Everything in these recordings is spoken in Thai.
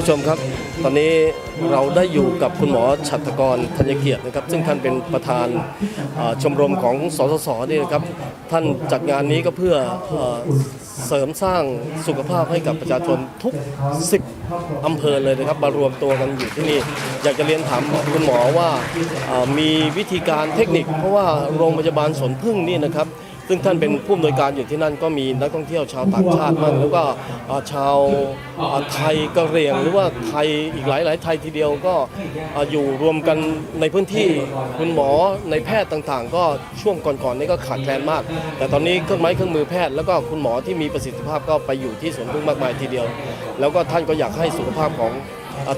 ท่านผู้ชมครับ ตอนนี้เราได้อยู่กับคุณหมอฉัตรกรธัญเกียรตินะครับ ซึ่งท่านเป็นประธานชมรมของสสสนี่นะครับ ท่านจัดงานนี้ก็เพื่อเอ่อเสริมสร้างสุขภาพให้กับประชาชนทุก 10 อำเภอเลยนะครับ มารวมตัวกันอยู่ที่นี่ อยากจะเรียนถามคุณหมอว่ามีวิธีการเทคนิค เพราะว่าโรงพยาบาลสวนพึ่งนี่นะครับ ซึ่งท่านเป็นผู้อำนวยการอยู่ที่นั่นก็มีนักท่องเที่ยวชาวต่างชาติมากแล้วก็ชาวไทยกะเหรี่ยง หรือว่าไทยอีกหลายหลายๆไทยทีเดียวก็อยู่รวมกันในพื้นที่คุณหมอในแพทย์ต่างๆ ก็ช่วงก่อนๆนี้ก็ขาดแคลนมาก แต่ตอนนี้เครื่องไม้เครื่องมือแพทย์แล้วก็คุณหมอที่มีประสิทธิภาพก็ไปอยู่ที่สวนพึ่งมากมายทีเดียว แล้วก็ท่านก็อยากให้สุขภาพของ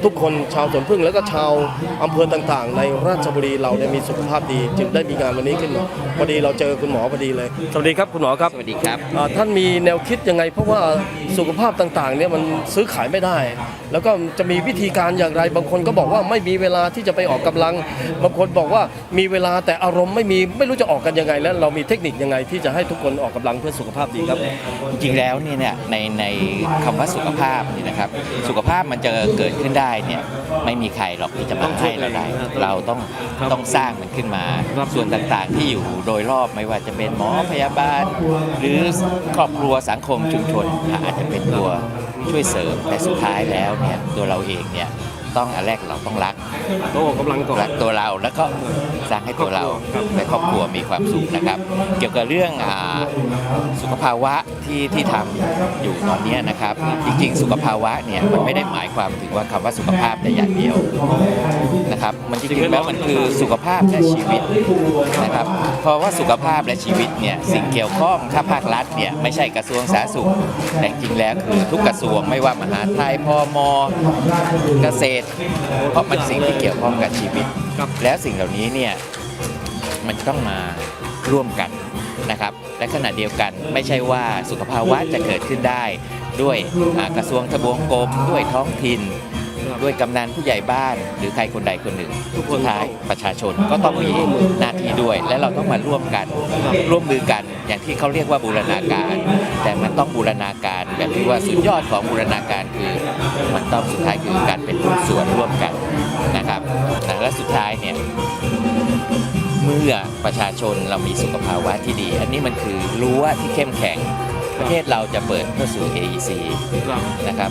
ทุกคนชาวสวนพึ่งแล้วก็ชาวอำเภอต่างๆ ในราชบุรีเราได้มีสุขภาพดี จึงได้มีงานวันนี้ขึ้นพอดีเราเจอคุณหมอพอดีเลย สวัสดีครับคุณหมอครับสวัสดีครับอ่าท่านมีแนวคิดยังไง เพราะว่าสุขภาพต่างๆเนี่ยมันซื้อขายไม่ได้ แล้วก็จะมีวิธีการอย่างไรบางคนก็บอกว่าไม่มีเวลาที่จะไปออกกำลัง บางคนบอกว่ามีเวลาแต่อารมณ์ไม่มีไม่รู้จะออกกันยังไง แล้วเรามีเทคนิคยังไงที่จะให้ทุกคนออกกำลังเพื่อสุขภาพดีครับจริงๆแล้วเนี่ยเนี่ยในในคำว่าสุขภาพนี่นะครับสุขภาพมันจะเกิดขึ้นได้เนี่ยไม่มีใครหรอกที่จะมาให้เราได้เราต้องครับต้องสร้างมันขึ้นมาครับส่วนต่างๆที่อยู่โดยรอบไม่ว่าจะเป็นหมอพยาบาล หรือครอบครัวสังคมชุมชนอาจจะเป็นตัวช่วยเสริมแต่สุดท้ายแล้วเนี่ยตัวเราเองเนี่ยต้องอันแรกเราต้องรัก ต้องออกกำลังก่อน รักตัวเราแล้วก็สร้างให้ตัวเราและครอบครัวมีความสุขนะครับ เกี่ยวกับเรื่องอาสุขภาวะที่ที่ทำอยู่ตอนเนี้ยนะครับจริงๆ สุขภาวะเนี่ยมันไม่ได้หมายความถึงว่าคำว่าสุขภาพแต่อย่างเดียวนะครับมันจริงๆแล้วมันคือสุขภาพและชีวิตนะครับเพราะว่าสุขภาพและชีวิตเนี่ยสิ่งเกี่ยวข้องถ้าภาครัฐเนี่ย ไม่ใช่กระทรวงสาธารณสุข แต่จริงๆแล้วคือทุกกระทรวงไม่ว่ามหาดไทยพมเกษตร เพราะมันสิ่งที่เกี่ยวข้องกับชีวิตครับแล้วสิ่งเหล่านี้เนี่ยมันจะต้องมาร่วมกันนะครับ และขณะเดียวกันไม่ใช่ว่าสุขภาวะจะเกิดขึ้นได้ ด้วยอ่ากระทรวงทบวงกรมด้วยท้องถิ่น ด้วยกำนันผู้ใหญ่บ้าน หรือใครคนใดคนหนึ่งสุดท้ายประชาชนก็ต้องมีหน้าที่ด้วย และเราต้องมาร่วมกันร่วมมือกันอย่างที่เขาเรียกว่าบูรณาการ แต่มันต้องบูรณาการแบบที่ว่าสุดยอดของบูรณาการคือ มันต้องสุดท้ายคือการเป็นหุ้ส่วนร่วมกันนะครับและสุดท้ายเนี่ยเมื่อประชาชนเรามีสุขภาวะที่ดี อันนี้มันคือรั้วที่เข้มแข็ง ประเทศเราจะเปิดเข้าสู่ AEC นะครับ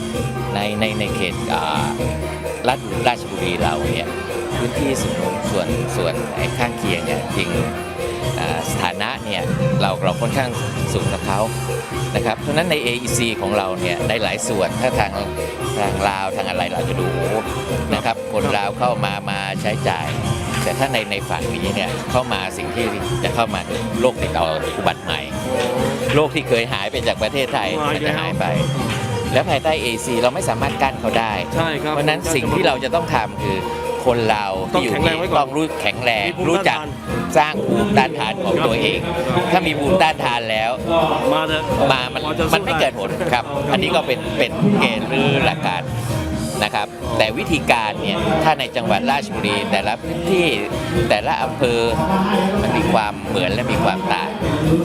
ในในในเขตรัฐราชบุรีเราเนี่ยพื้นที่ส่วนส่วนส่วนข้างเคียงเนี่ยจริงสถานะเนี่ยเราเราค่อนข้างสูงกับเขานะครับเพราะฉะนั้นใน AEC ของเราเนี่ยได้หลายส่วนถ้าทางทางลาวทางอะไรเราจะดูนะครับคนลาวเข้ามามาใช้จ่าย แต่ถ้าในในฝั่งนี้เนี่ยเข้ามาสิ่งที่จะเข้ามาโรคติดต่ออุบัติใหม่ โรคที่เคยหายไปจากประเทศไทยมาอีมันกแล้วจะหายไป แล้วภายใต้ AC เราไม่สามารถกั้นเขาได้ ใช่ครับเพราะฉะนั้นสิ่งที่เราจะต้องทำคือคนเราที่อยู่ต้องแข็งแรงนี่ไว้ก่อนต้องรู้แข็งแรง มีภูมิรู้จักต้านทสร้างภูมิต้านทานของตัวเอง ถ้ามีภูมิต้านทานแล้ว มาเถอะมามันเราจะสู้มันไม่เกิดผลครับได้อันนี้ก็เป็นเป็นเกณฑ์หรือหลักการนะครับ แต่วิธีการเนี่ยถ้าในจังหวัดราชบุรีแต่ละพื้นที่แต่ละอำเภอมันมีความเหมือนและมีความต่าง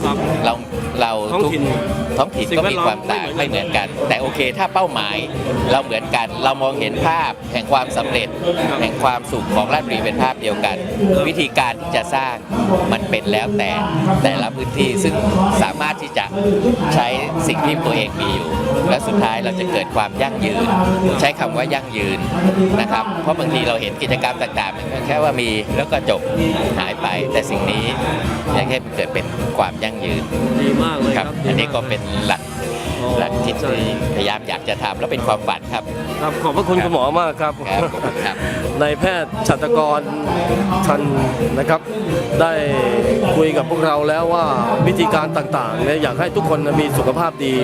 ครับ เราเรา ท้องทุกถิ่นท้องถิ่นสิ่งก็แวดมีล้อมความต่างไม่ไม่เหเหมืมืออนนกักันนแต่โอเคถ้าเป้าหมายเราเหมือนกันเรามองเห็นภาพแห่งความสำเร็จ แห่งความสุขของราชบุรีเป็นภาพเดียวกัน วิธีการที่จะสร้างมันเป็นแล้วแต่แต่ละพื้นที่ซึ่งสามารถที่จะใช้สิ่งที่ตัวเองมีอยู่ และสุดท้ายเราจะเกิดความยั่งยืน ใช้คำว่ายั่งยืนนะครับ เพราะบางทีเราเห็นกิจกรรมต่างๆมันก็แค่ว่ามีแล้วก็จบหายไป แต่สิ่งนี้อยากให้มันเกิดเป็นความยั่งยืนดีมากเลยคครัรับบอันนี้ก็เป็นหลักอ๋อหลักที่ใช่พยายามอยากจะทำแล้วเป็นความฝันครับ ครับขอบพระคุณคุณหมอมากครับครับขอบคุณครับ นายแพทย์ชัตรกรทันนะครับ ได้คุยกับพวกเราแล้วว่าวิธีการต่างๆเนี่ยอยากให้ทุกคนมีสุขภาพดี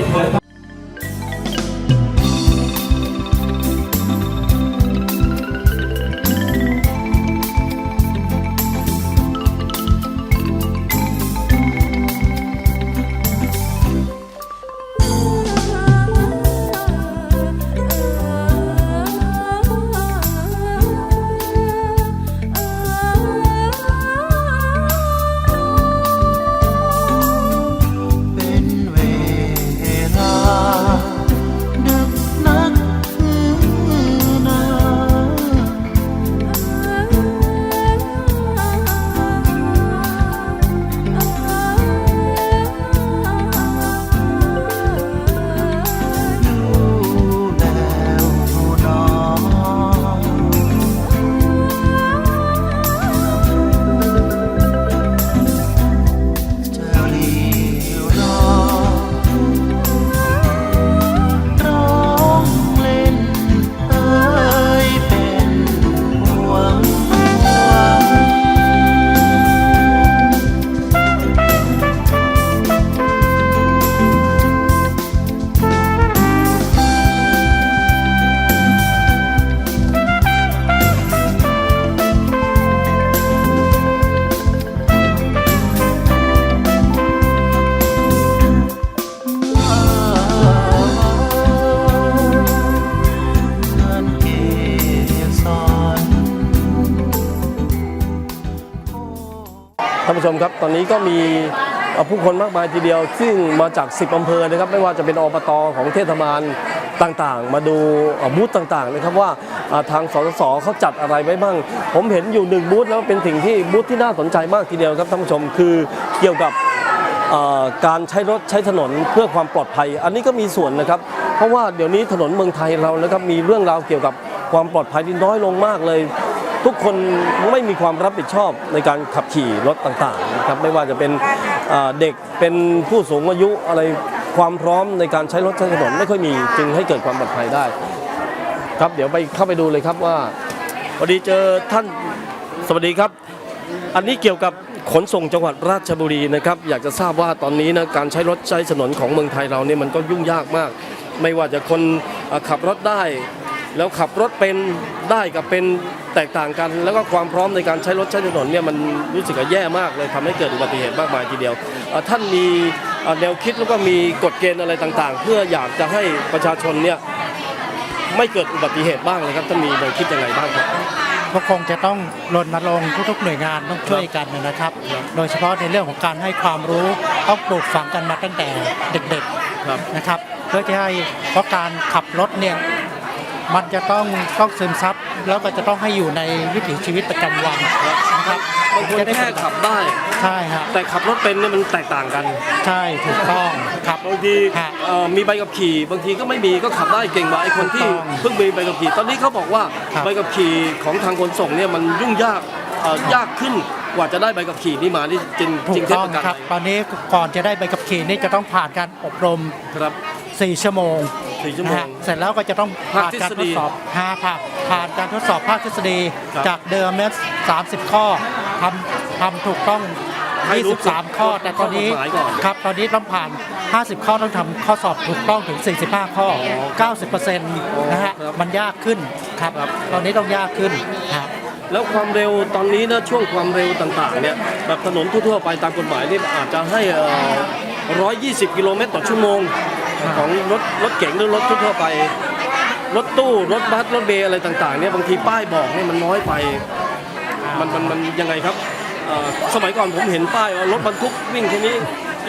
านผู้ชมครับ ตอนนี้ก็มีผู้คนมากมายทีเดียว ซึ่งมาจาก 10อำเภอนะครับ ไม่ว่าจะเป็นอบตของเทศบาลต่างๆ มาดูบูธต่างๆนะครับว่าทางสสสเขาจัดอะไรไว้บ้าง ผมเห็นอยู่หนึ่งบูธแล้วเป็นสิ่งที่บูธที่น่าสนใจมากทีเดียวครับท่านผู้ชมคือเกี่ยวกับการใช้รถใช้ถนนเพื่อความปลอดภัย อันนี้ก็มีส่วนนะครับ เพราะว่าเดี๋ยวนี้ถนนเมืองไทยเรานะครับมีเรื่องราวเกี่ยวกับความปลอดภัยที่น้อยลงมากเลย ทุกคนไม่มีความรับผิดชอบในการขับขี่รถต่างๆนะครับไม่ว่าจะเป็นเด็กเป็นผู้สูงอายุอะไรความพร้อมในการใช้รถใช้ถนนไม่ค่อยมีจึงให้เกิดความปลอดภัยได้ ครับเดี๋ยวไปเข้าไปดูเลยครับว่าพอดีเจอท่านสวัสดีครับ อันนี้เกี่ยวกับขนส่งจังหวัดราชบุรีนะครับ อยากจะทราบว่าตอนนี้นะการใช้รถใช้ถนนของเมืองไทยเราเนี่ยมันก็ยุ่งยากมาก ไม่ว่าจะคนขับรถได้ แล้วขับรถเป็นได้กับเป็น แตกต่างกัน แล้วก็ความพร้อมในการใช้รถใช้ถนนเนี่ยมันรู้สึกว่าแย่มากเลยทำให้เกิดอุบัติเหตุมากมายทีเดียวอะท่านมีอะแนวคิดแล้วก็มีกฎเกณฑ์อะไรต่างๆ เพื่ออยากจะให้ประชาชนเนี่ยไม่เกิดอุบัติเหตุบ้างเลยครับท่านมีแนวคิดยังไงบ้างครับก็คงจะต้องรณรงค์ทุกๆหน่วยงานต้องช่วยกันนะครับ โดยเฉพาะในเรื่องของการให้ความรู้ต้องปลูกฝังกันมาตั้งแต่เด็กครับๆนะครับ เพื่อที่ให้เพราะการขับรถเนี่ย มันจะต้องต้องซึมซับแล้วก็จะต้องให้อยู่ในวิถีชีวิตประจำวันนะครับบางคนจะได้แค่ขับได้ ใช่ฮะแต่ขับรถเป็นเนี่ยมันแตกต่างกันใช่ถูกต้องครับ บางทีฮะเอ่อมีใบขับขี่ บางทีก็ไม่มีก็ขับได้เก่งกว่าไอ้คนที่ถูกต้องเพิ่งมีใบขับขี่ ตอนนี้เขาบอกว่าครับ ใบขับขี่ของทางขนส่งเนี่ยมันยุ่งยากเอ่อยากขึ้นกว่าจะได้ใบขับขี่นี่มานี่จริงถูจริงกเท็จต้องประกันครับ ตอนนี้ก่อนจะได้ใบขับขี่นี่จะต้องผ่านการอบรม ครับ 4 ชั่วโมง สี่ชั่วโมนะงฮะเสร็จแล้วก็จะต้องผ่านภาคทฤการษทฎีดสอบหาผ่านผ่านการทดสอบภาคทฤษฎีครับ จากเดิมเนี่ย30ข้อทำทำถูกต้อง ให้รู้23 ข้อ แต่ตอนนี้ข้อกฎหมายก่อน ครับ ตอนนี้ต้องผ่าน 50 ข้อต้องทำข้อสอบถูกต้องถึง 45 ข้อ 90%นะฮะมันยากขึ้นครับ ตอนนี้ต้องยากขึ้นฮะแล้วความเร็วตอนนี้นะช่วงความเร็วต่างๆเนี่ยแบบถนนทั่วๆไปตามกฎหมายนี่อาจจะให้เอ่อ 120 กิโลเมตรต่อชั่วโมง ของรถรถเก๋งหรือรถทั่วๆไป รถตู้รถบัสรถเบล์อะไรต่างๆเนี่ยบางทีป้ายบอกเนี่ยมันน้อยไปมันมันมันยังไงครับเอ่อสมัยก่อนผมเห็นป้ายว่ารถบรรทุกวิ่งแค่นี้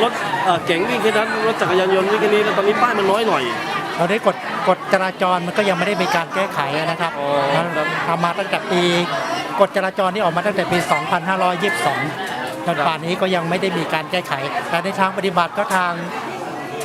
รถเอ่อเก๋งวิ่งแค่นั้นรถจักรยานยนต์วิ่งแค่นี้แล้วตอนนี้ป้ายมันน้อยหน่อยตอนนี้กฎกฎจราจรมันก็ยังไม่ได้มีการแก้ไขนะครับอ๋อครับ ทำมาตั้งแต่ปีกฎจราจรนี่ออกมาตั้งแต่ปี 2522 จนป่านนี้ก็ยังไม่ได้มีการแก้ไข แต่ในทางปฏิบัติก็ทาง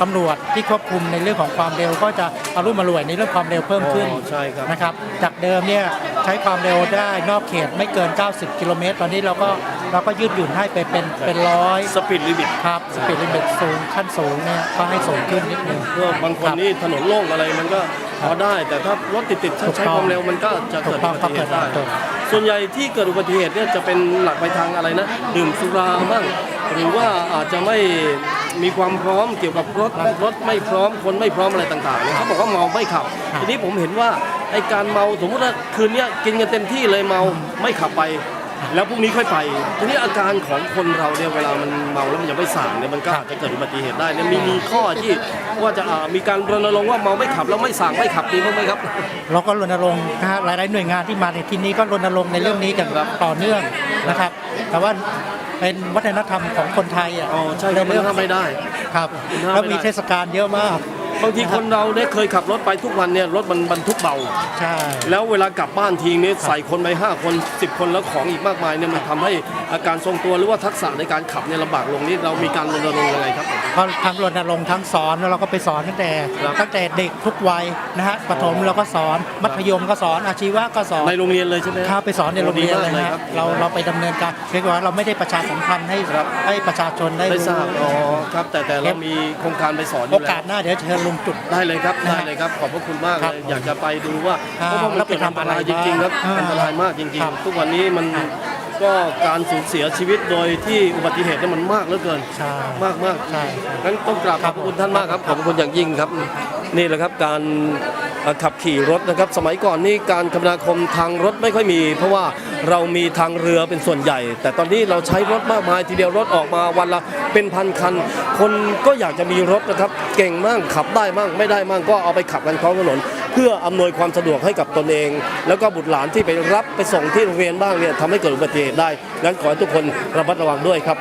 ตำรวจที่ควบคุมในเรื่องของความเร็ว ก็จะอารุ่มอร่วยในเรื่องความเร็วเพิ่มขึ้นอ๋อใช่ครับ นะครับ จากเดิมเนี่ยใช้ความเร็วได้นอกเขตไม่เกิน 90 กิโลเมตร ตอนนี้เราก็เราก็ยืดหยุ่นให้ไปเป็นเป็นร้อยสปีดลิมิตครับสปีดลิมิตสูงขั้นสูงเนี่ยก็ให้สูงขึ้นนิดนึง เพื่อบางคนนี่ถนนโล่งอะไรมันก็ พอได้แต่ถ้ารถติดๆถ้าถูกใช้ต้องความเร็วมันก็จะถูเกิดกต้อุองบัติเหตุได้ครับเกิดส่วนใหญ่ที่เกิดอุบัติเหตุเนี่ยจะเป็นหลักไปทางอะไรนะ ดื่มสุราบ้างหรือว่าอาจจะไม่มีความพร้อมเกี่ยวกับรถรถไม่พร้อมคนไม่พร้อมอะไรต่างๆเนี่ยเขาบอกว่าเมาไม่ขับ ทีนี้ผมเห็นว่าไอ้การเมาสมมติว่าคืนเนี้ยกินกันเต็มที่เลยเมาไม่ขับไป แล้วพรุ่งนี้ค่อยไปทีนี้อาการของคนเราเนี่ยเวลามันเมาแล้วมันยังไม่สั่งเนี่ยมันก็อาจจะเกิดอุบัติเหตุได้เนี่ยมีมีข้อที่ว่าจะอ่ามีการรณรงค์ว่าเมาไม่ขับแล้วไม่สั่งไม่ขับดีบ้างไหมครับ เราก็รณรงค์นะฮะหลายๆหน่วยงานที่มาในที่นี้ก็รณรงค์ในเรื่องนี้กันต่อเนื่องนะครับ แต่ว่าเป็นวัฒนธรรมของคนไทยอะอ๋อใช่ครับมันเรื่องทำไม่ได้ครับมันห้ามไม่ได้ แล้วมีเทศกาลเยอะมาก บางทีคนเราเนี่ยเคยขับรถไปทุกวันเนี่ยรถมันบรรทุกเบา ใช่ แล้วเวลากลับบ้านทีนี้ใส่คนไปห้าคนสิบคนแล้วของอีกมากมายเนี่ยมันทำให้อาการทรงตัวหรือว่าทักษะในการขับเนี่ยลำบากลงนี่เรามีการรณรงค์ยังไงครับเพราะทั้งรณรงค์ทั้งสอนแล้วเราก็ไปสอนตั้งแต่ครับ ตั้งแต่เด็กทุกวัยนะฮะประถมเราก็สอนมัธยมก็สอนอาชีวะก็สอนในโรงเรียนเลยใช่ไหม ข้าไปสอนในโรงเรียนเลยดีมากนะคครัรับบเราเราไปดำเนินการเพียงแต่ว่าเราไม่ได้ประชาสัมพันธ์ให้ให้ประชาชนได้ได้ทราบอ๋อครับแต่แต่เรามีโครงการไปสอนอโอยู่แล้กาสวหน้าเดี๋ยวเชิญลุงจุดได้เลยครับนะได้ฮะเลยครับขอบพระคุณมากครัเลบยอยากจะไปดูว่าอ่าเพราะว่ามันแล้วไปเกิดอันตรายทำอะไรจริงๆครับบ้างอันตรายมากจริงครับๆทุกวันนี้มันก็การสูญเสียชีวิตโดยที่อุบัติเหตุเนี่ยมันมากเหลือเกินใช่มากมากใช่ใช่งั้นต้องกราบขอบพระคุณท่านมากครับขอบพระคุณอย่างยิ่งครับ นี่แหละครับการเอ่อ ขับขี่รถนะครับ สมัยก่อนนี่การคมนาคมทางรถไม่ค่อยมี เพราะว่าเรามีทางเรือเป็นส่วนใหญ่ แต่ตอนนี้เราใช้รถมากมายทีเดียวรถออกมาวันละเป็นพันคัน คนก็อยากจะมีรถนะครับ เก่งมากขับได้มั่งไม่ได้มั่งก็เอาไปขับกันท้องถนนเพื่ออำนวยความสะดวกให้กับตนเอง แล้วก็บุตรหลานที่ไปรับไปส่งที่โรงเรียนบ้างเนี่ยทำให้เกิดอุบัติเหตุได้งั้นขอให้ทุกคนระมัดระวังด้วยครับ